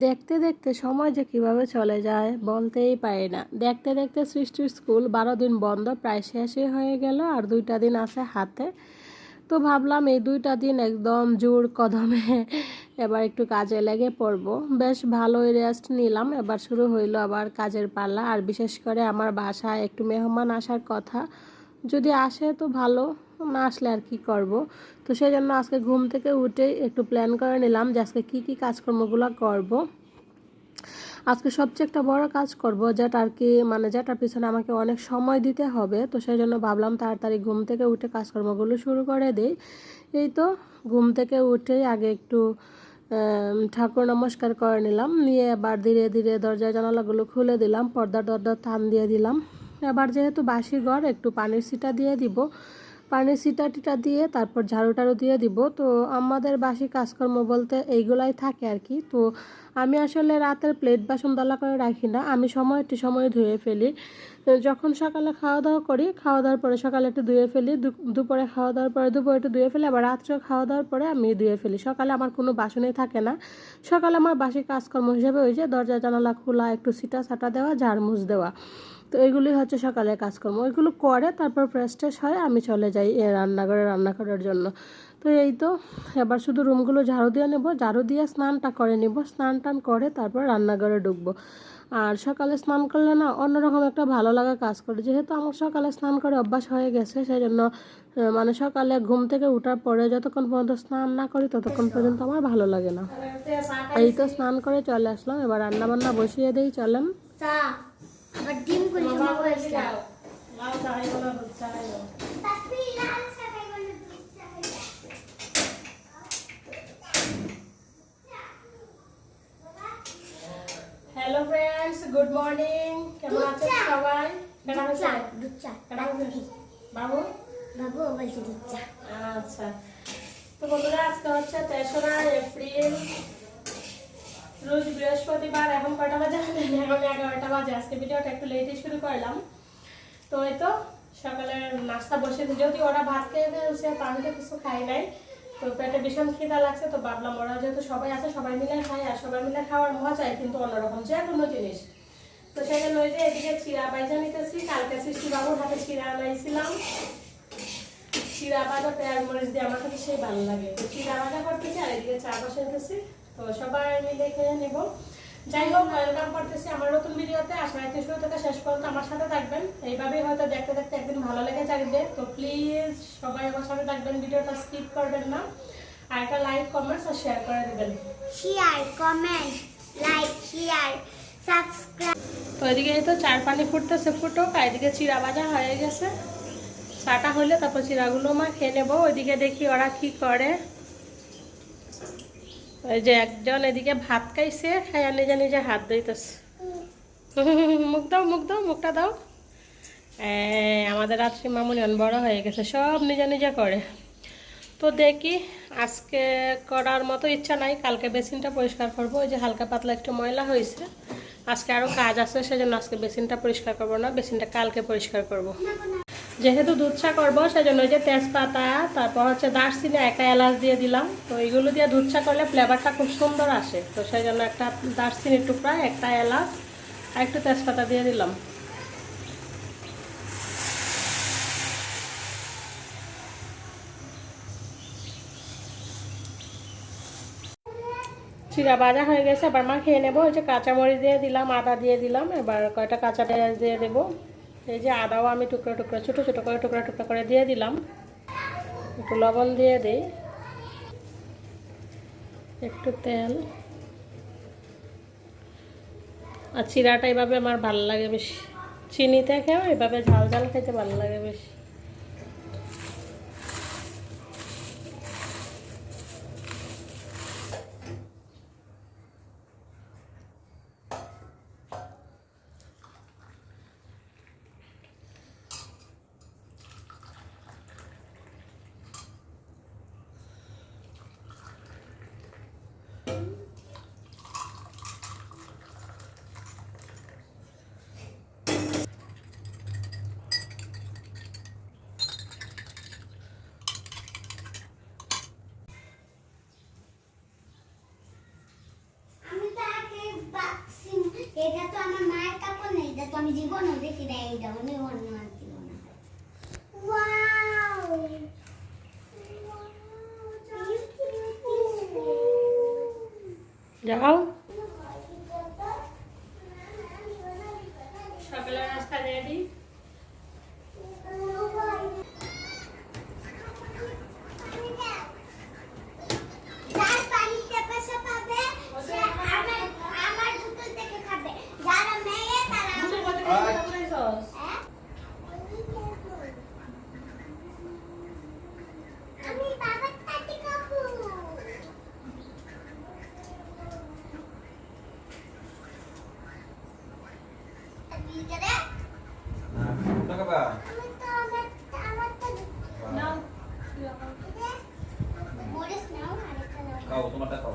দেখতে দেখতে সময় যে কীভাবে চলে যায় বলতেই পারি না। দেখতে দেখতে সৃষ্টির স্কুল বারো দিন বন্ধ, প্রায় শেষই হয়ে গেল আর দুইটা দিন আছে হাতে। তো ভাবলাম এই দুইটা দিন একদম জোর কদমে এবার একটু কাজে লেগে পড়ব। বেশ ভালোই রেস্ট নিলাম, এবার শুরু হইল আবার কাজের পাল্লা। আর বিশেষ করে আমার বাসায় একটু মেহমান আসার কথা। যদি আসে তো ভালো। না আসলে আর কি করব। তো সেই জন্য আজকে ঘুম থেকে উঠেই একটু প্ল্যান করে নিলাম যে আজকে কী কী কাজকর্মগুলো করব। আজকে সবচেয়ে একটা বড় কাজ করব যেটা আর কি মানে যেটার পিছনে আমাকে অনেক সময় দিতে হবে। তো সেই জন্য ভাবলাম তাড়াতাড়ি ঘুম থেকে উঠে কাজকর্মগুলো শুরু করে দিই। এই তো ঘুম থেকে উঠেই আগে একটু ঠাকুর নমস্কার করে নিলাম। নিয়ে এবার ধীরে ধীরে দরজা জানালাগুলো খুলে দিলাম পর্দা টর্দা থান দিয়ে দিলাম। এবার যেহেতু বাসি ঘর একটু পানির সিটা দিয়ে দিব। পানির সিটা টিটা দিয়ে তারপর ঝাড়ু টাড়ু দিয়ে দিব। তো আমাদের বাসি কাজকর্ম বলতে এইগুলাই থাকে আর কি। তো আমি আসলে রাতের প্লেট বাসন দলা করে রাখি না। আমি সময় একটু সময় ধুয়ে ফেলি। যখন সকালে খাওয়া দাওয়া করি, খাওয়া দাওয়ার পরে সকালে একটু ধুয়ে ফেলি। দুপুরে খাওয়া দাওয়ার পরে দুপুরে একটু ধুয়ে ফেলি। আবার রাত্রে খাওয়া দাওয়ার পরে আমি ধুয়ে ফেলি। সকালে আমার কোনো বাসনই থাকে না। সকালে আমার বাসি কাজকর্ম হিসেবে ওই যে দরজা, জানালা খোলা, একটু সিটা সাটা দেওয়া, ঝাড়মুছ দেওয়া। তো এগুলি হচ্ছে সকালের কাজকর্ম। ওইগুলো করে তারপর ফ্রেশ ট্রেশ হয়, আমি চলে যাই রান্নাঘরে রান্না করার জন্য। তো এই তো এবার শুধু রুমগুলো ঝাড়ু দিয়ে নেব। ঝাড়ু দিয়ে স্নানটা করে নিব। স্নান টান করে তারপর রান্নাঘরে ঢুকবো। আর সকালে স্নান করলে না অন্যরকম একটা ভালো লাগা কাজ করে। যেহেতু আমার সকালে স্নান করে অভ্যাস হয়ে গেছে সেই জন্য মানে সকালে ঘুম থেকে উঠার পরে যতক্ষণ পর্যন্ত স্নান না করি ততক্ষণ পর্যন্ত আমার ভালো লাগে না। এই তো স্নান করে চলে আসলাম। এবার রান্না বান্না বসিয়ে দিই চলেন। ডিম করে জমা করেছিলাম হ্যালো ফ্রেন্ডস গুড মর্নিং কেমন আছেন সবাই কেমন আছেন দুধ চা বাবু বাবু বলছে দুধ চা আচ্ছা তো বন্ধুরা আজকে হচ্ছে তেসরা এপ্রিল রোজ বৃহস্পতিবার এখন কয়টা বাজে? এখন এগারোটা বাজে। আজকে ভিডিওটা একটু লেটে শুরু করলাম। তো এই তো সকালে নাস্তা বসে যদি ওরা ভাত খেয়ে ফেলছে তা আমি তো কিছু খাই নাই। তো পেটে ভীষণ খিদা লাগছে, তো ভাবলাম ওরা যেহেতু সবাই আছে, সবাই মিলে খাই, আর সবাই মিলে খাওয়ার মজাই কিন্তু অন্যরকম যে কোনো জিনিস। তো সেজন্য ওই যে এদিকে চিরা বাইজা নিতেছি, কালকে সৃষ্টি বাবুর হাতে চিরা আনাইছিলাম। চিরা পেঁয়াজ মরিচ দিয়ে আমার কাছে সেই ভালো লাগে। তো চিরা ভাজা করতেছি, আর এদিকে চা তো সবাই মিলে খেয়ে নেব। যাই হোক ওয়েলকাম করতেছি আমার নতুন ভিডিওতে। আশা রাখছি শুরু থেকে শেষ পর্যন্ত আমার সাথে থাকবেন। এইভাবেই হয়তো দেখতে দেখতে যাবে তো প্লিজ সবাই আমার সাথে থাকবেন ভিডিওটা স্কিপ করবেন না। আর একটা লাইক কমেন্টস আর শেয়ার করে দেবেন। Share comment like share subscribe তো এদিকে তো চার পানি ফুটতেছে ফুটুক আর এদিকে চিরা ভাজা হয়ে গেছে। চাটা হলে তারপর চিরাগুলো মা খেয়ে নেব। ওইদিকে দেখি ওরা কি করে। ওই যে একজন এদিকে ভাত খাইছে খাইয়া নিজে নিজে হাত ধুইতেছে। মুখ দাও মুখ দাও মুখটা দাও। আমাদের রাত্রি মামুনি বড় হয়ে গেছে, সব নিজে নিজে করে। তো দেখি আজকে করার মতো ইচ্ছা নাই, কালকে বেসিনটা পরিষ্কার করব, ওই যে হালকা পাতলা একটু ময়লা হয়েছে। আজকে আরও কাজ আছে, সেজন্য আজকে বেসিনটা পরিষ্কার করব না, বেসিনটা কালকে পরিষ্কার করব। যেহেতু দুধ চা করব, সেজন্য ওই যে তেজপাতা, তারপর হচ্ছে দারচিনি একা এলাচ দিয়ে দিলাম। তো এইগুলো দিয়ে দুধ চা করলে ফ্লেভারটা খুব সুন্দর আসে। তো সেই জন্য একটা দারচিনির টুকরা, একটা এলাচ, আর একটু তেজপাতা দিয়ে দিলাম। চিরা ভাজা হয়ে গেছে এবার মা খেয়ে নেব। ওই যে কাঁচামরিচ দিয়ে দিলাম, আদা দিয়ে দিলাম, এবার কয়টা কাঁচা পেঁয়াজ দিয়ে দেবো। এই যে আদাও আমি টুকরো টুকরো, ছোটো ছোটো করে টুকরো টুকরো করে দিয়ে দিলাম। একটু লবণ দিয়ে দিই। একটু তেল। আর চিরাটা এভাবে আমার ভালো লাগে বেশি। চিনি থেকেও এভাবে ঝাল ঝাল খেতে ভালো লাগে বেশি। আমি জীবনও দেখি না এইটা অন্য মনে ওয়াও যাও সকালের নাস্তা রেডি যার পানিতে পেশা পাবে সে আমার আমার বোতল থেকে খাবে যারা মেয়ে তারা আমার হ্যাঁ? আমি বাবার সাথে খাব আমি করে Ano ka ba? আমি তো আমার আমার তো মরিস নাও আরেকটা নাও Ikaw, tumatakaw.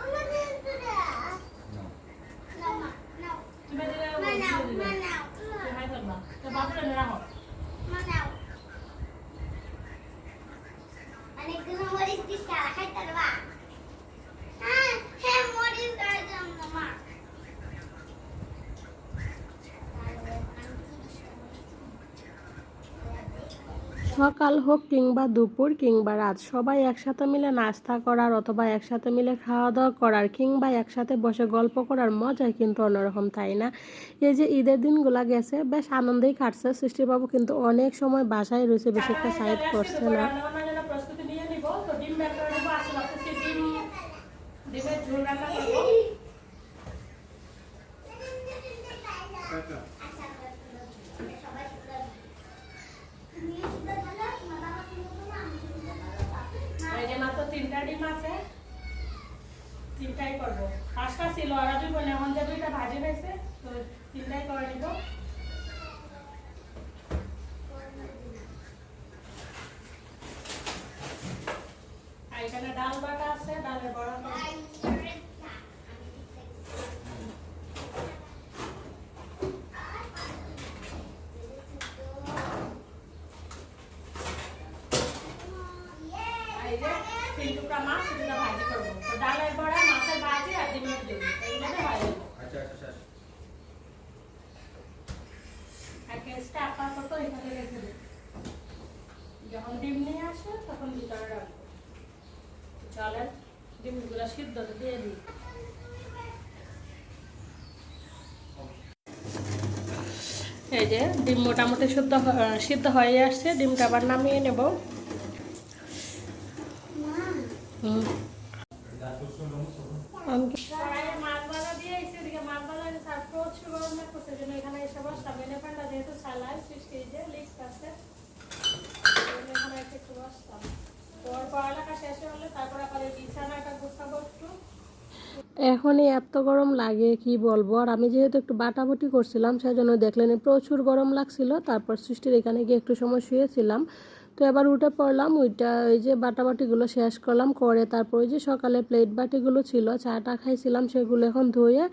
আমাদের তো দাও No. নাও মা, নাও মা নাও মা নাও মা নাও অনেকগুলো মরিচ দিস তারা খাইতে পারবা হ্যাঁ হ্যাঁ মরিচ দেওয়ার জন্য মা সকাল হোক কিংবা দুপুর কিংবা রাত, সবাই একসাথে মিলে নাস্তা করার অথবা একসাথে মিলে খাওয়া দাওয়া করার কিংবা একসাথে বসে গল্প করার মজাই কিন্তু অন্যরকম, তাই না? এই যে ঈদের দিনগুলা গেছে, বেশ আনন্দেই কাটছে। সৃষ্টিবাবু কিন্তু অনেক সময় বাসায় রয়েছে, বেশি একটা সাইড করছে না। ডিম ঝোল রান্না করব এই যে মাত্র তিনটা ডিম আছে তিনটাই করব পাঁচটা ছিল আর দুই বোন এখন যে দুইটা ভাজি হয়েছে তো তিনটাই করে নিব আর এখানে ডাল বাটা আছে ডালের বড়া করব। আর এই যে তিন টুকরা মাছ দুটা ভাজি করব তো ডালের বড়া মাছের ভাজি আর ডিমের ঝোল এইভাবে হয়ে যাবে Acha, acha, acha. আর গ্যাসটা আপাতত এখানে রেখে দেব যখন ডিম নিয়ে আসে তখন ভিতরে রাখব। চলেন ডিমগুলো সিদ্ধ দিয়ে দিই। এই যে ডিম মোটামুটি শুদ্ধ সিদ্ধ হয়ে আসছে ডিমটা আবার নামিয়ে নেব। এখানে এসে বসলাম। এনে পান্ডা যেহেতু সালাই সৃষ্টি যে লিক্স আছে। একটু একটু। এখনই এত গরম লাগে, কি বলব? আর আমি যেহেতু একটু বাটাবুটি করছিলাম, সেজন্য দেখলেন প্রচুর গরম লাগছিল। তারপর সৃষ্টির এখানে গিয়ে একটু সময় শুয়েছিলাম। তো এবার উঠে পড়লাম ওইটা ওই যে বাটাবাটিগুলো শেষ করলাম, করে তারপর ওই যে সকালে প্লেট বাটিগুলো ছিল, চাটা খাইছিলাম, সেগুলো এখন ধুয়ে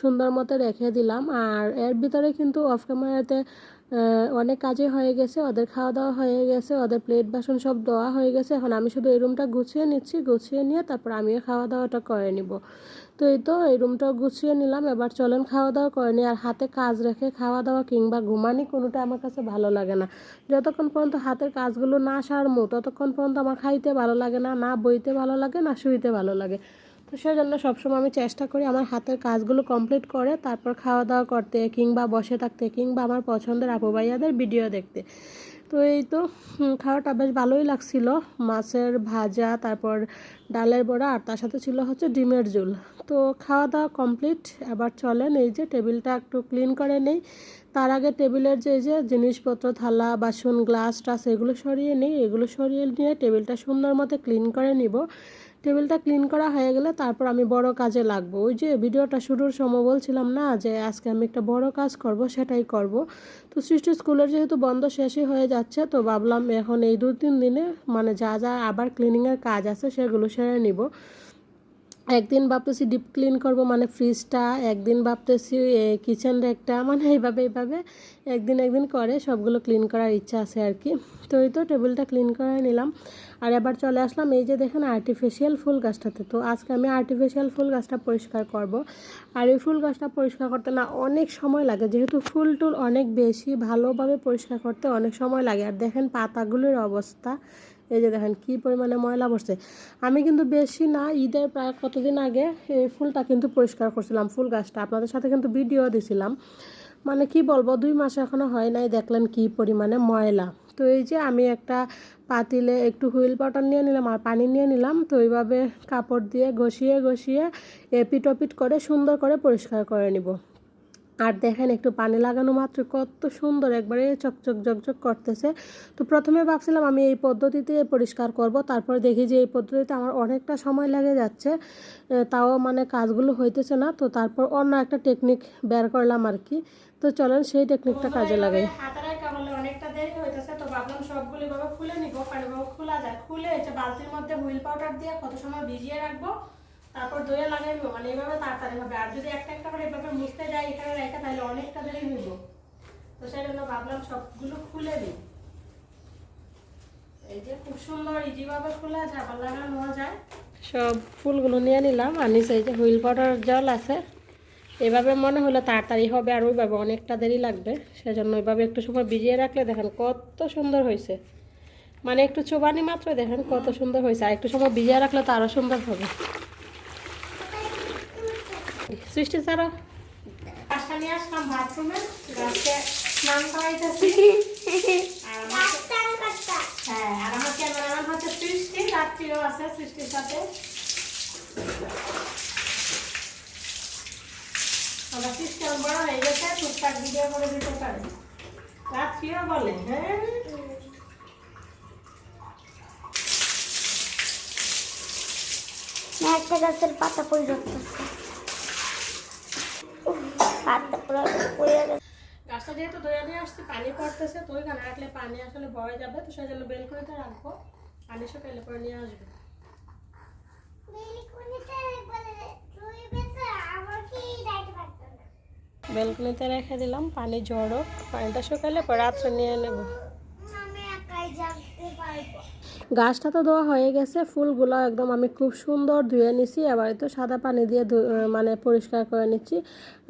সুন্দর মতো রেখে দিলাম। আর এর ভিতরে কিন্তু অফ ক্যামেরাতে অনেক কাজে হয়ে গেছে, ওদের খাওয়া দাওয়া হয়ে গেছে, ওদের প্লেট বাসন সব দেওয়া হয়ে গেছে। এখন আমি শুধু এই রুমটা গুছিয়ে নিচ্ছি, গুছিয়ে নিয়ে তারপর আমিও খাওয়া দাওয়াটা করে নিব। তো এই তো, এই রুমটাও গুছিয়ে নিলাম, এবার চলেন খাওয়া দাওয়া করে নিই। আর হাতে কাজ রেখে খাওয়া দাওয়া কিংবা ঘুমানি কোনোটা আমার কাছে ভালো লাগে না। যতক্ষণ পর্যন্ত হাতের কাজগুলো না সারমো, ততক্ষণ পর্যন্ত আমার খাইতে ভালো লাগে না না বইতে ভালো লাগে, না শুইতে ভালো লাগে। তো সেজন্য সবসময় আমি চেষ্টা করি আমার হাতের কাজগুলো কমপ্লিট করে, তারপর খাওয়া দাওয়া করতে কিংবা বসে থাকতে কিংবা আমার পছন্দের আপু ভাইয়াদের ভিডিও দেখতে। তো এই তো খাওয়াটা বেশ ভালোই লাগছিল। মাছের ভাজা, তারপর ডালের বড়া, আর তার সাথে ছিল হচ্ছে ডিমের ঝোল। তো খাওয়া দাওয়া কমপ্লিট এবার চলেন এই যে টেবিলটা একটু ক্লিন করে নেই। তার আগে টেবিলের যে যে জিনিসপত্র, থালা, বাসন গ্লাস টাস, এগুলো সরিয়ে নিই। এগুলো সরিয়ে নিয়ে টেবিলটা সুন্দর মতো ক্লিন করে নিব। টেবিলটা ক্লিন করা হয়ে গেলে তারপর আমি বড় কাজে লাগব। ওই যে ভিডিওটা শুরুর সময় বলছিলাম না যে আজকে আমি একটা বড় কাজ করব, সেটাই করব। তো সৃষ্টি স্কুলের যেহেতু বন্ধ শেষই হয়ে যাচ্ছে, তো ভাবলাম এখন এই দু তিন দিনে মানে যা যা আবার ক্লিনিংয়ের কাজ আছে সেগুলো সেরে নিব। একদিন ভাবতেছি ডিপ ক্লিন করব মানে ফ্রিজটা একদিন ভাবতেছি কিচেন র্যাকটা মানে এইভাবে এইভাবে একদিন একদিন করে সবগুলো ক্লিন করার ইচ্ছা আছে আর কি। তো এই তো টেবিলটা ক্লিন করে নিলাম। আর এবার চলে আসলাম এই যে দেখেন আর্টিফিশিয়াল ফুল গাছটাতে। তো আজকে আমি আর্টিফিশিয়াল ফুল গাছটা পরিষ্কার করব। আর এই ফুল গাছটা পরিষ্কার করতে না অনেক সময় লাগে। যেহেতু ফুল টুল অনেক বেশি ভালোভাবে পরিষ্কার করতে অনেক সময় লাগে। আর দেখেন পাতাগুলোর অবস্থা। এই যে দেখেন কি পরিমাণে ময়লা বসছে আমি কিন্তু বেশি না, ঈদের প্রায় কতদিন আগে এই ফুলটা কিন্তু পরিষ্কার করছিলাম, ফুল গাছটা। আপনাদের সাথে কিন্তু ভিডিও দিছিলাম। মানে কি বলব, দুই মাস এখনও হয় নাই দেখলেন কি পরিমাণে ময়লা। তো এই যে আমি একটা পাতিলে একটু হুইল পাউডার নিয়ে নিলাম আর পানি নিয়ে নিলাম। তো এইভাবে কাপড় দিয়ে ঘষিয়ে ঘষিয়ে এপিট ওপিট করে সুন্দর করে পরিষ্কার করে নিব। আর দেখেন একটু পানি লাগানো মাত্র কত সুন্দর একবারে চকচক চকচক করতেছে। তো প্রথমে ভাবছিলাম আমি এই পদ্ধতিতে পরিষ্কার করব তারপর দেখি যে এই পদ্ধতিতে আমার অনেকটা সময় লেগে যাচ্ছে তাও মানে কাজগুলো হইতেছে না তো তারপর অন্য একটা টেকনিক বের করলাম আর কি। তো চলেন সেই টেকনিকটা কাজে লাগাই। হাতে রাখা হলে অনেকটা দেরি হইতেছে তো ভাবলাম সবগুলি ভাবে খুলে নিব পানি খোলা যায় খুলে বালতির মধ্যে হুইল পাউডার দিয়ে কত সময় ভিজিয়ে রাখব তারপর দইয়ে লাগাই মানে এইভাবে তাড়াতাড়ি হবে। আর যদি একটা একটা করে এভাবে মুছতে যাই, এখানে রেখে, তাহলে অনেকটা দেরি হইব। তো সেই জন্য ভাবলাম সবগুলো খুলে দিই। এই যে খুব সুন্দর ইজি ভাবে খোলা আবার লাগানো যায়। সব ফুলগুলো নিয়ে নিলাম, আর নিচে এই যে হুইল পাউডার জল আছে। এভাবে মনে হলো তাড়াতাড়ি হবে, আর ওইভাবে অনেকটা দেরি লাগবে। সেজন্য ওইভাবে একটু সময় ভিজিয়ে রাখলে দেখেন কত সুন্দর হয়েছে। মানে একটু চোবানি মাত্র দেখেন কত সুন্দর হয়েছে, আর একটু সময় ভিজিয়ে রাখলে তো আরও সুন্দর হবে। সৃষ্টি ছাড়া? নিয়ে আসলাম বাথরুমে গাছকে স্নান করাইতেছি। হ্যাঁ আর আমার ক্যামেরাম্যান হচ্ছে সৃষ্টি রাত্রিও আছে সৃষ্টির সাথে। আমার সৃষ্টি আমার বড় হয়ে গেছে টুকটাক ভিডিও করে দিতে পারে। রাত্রিও বলে হ্যাঁ? একটা গাছের পাতা পড়ে যাচ্ছে পাতা পুরো পড়ে গেছে। গাছটা যেহেতু ধরে নিয়ে আসছি পানি পড়তেছে তো ওইখানে রাখলে পানি আসলে বয়ে যাবে তো সেই জন্য বেলকনিতে রাখব। পানি শুকাইলে পরে নিয়ে আসবে। বেলকুনিতে রেখে দিলাম পানি ঝড়ো পানিটা শুকালে পরে রাত্রে নিয়ে নেব। আমি একাই জানতে পারব। গাছটা তো ধোয়া হয়ে গেছে, ফুলগুলো একদম আমি খুব সুন্দর ধুয়ে নিছি, এবার তো সাদা পানি দিয়ে মানে পরিষ্কার করে নিচ্ছি।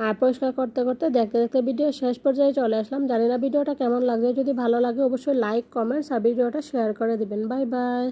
আর পরিষ্কার করতে করতে দেখতে দেখতে ভিডিও শেষ পর্যায়ে চলে আসলাম। জানি না ভিডিওটা কেমন লাগবে, যদি ভালো লাগে অবশ্যই লাইক কমেন্টস আর ভিডিওটা শেয়ার করে দিবেন। Bye bye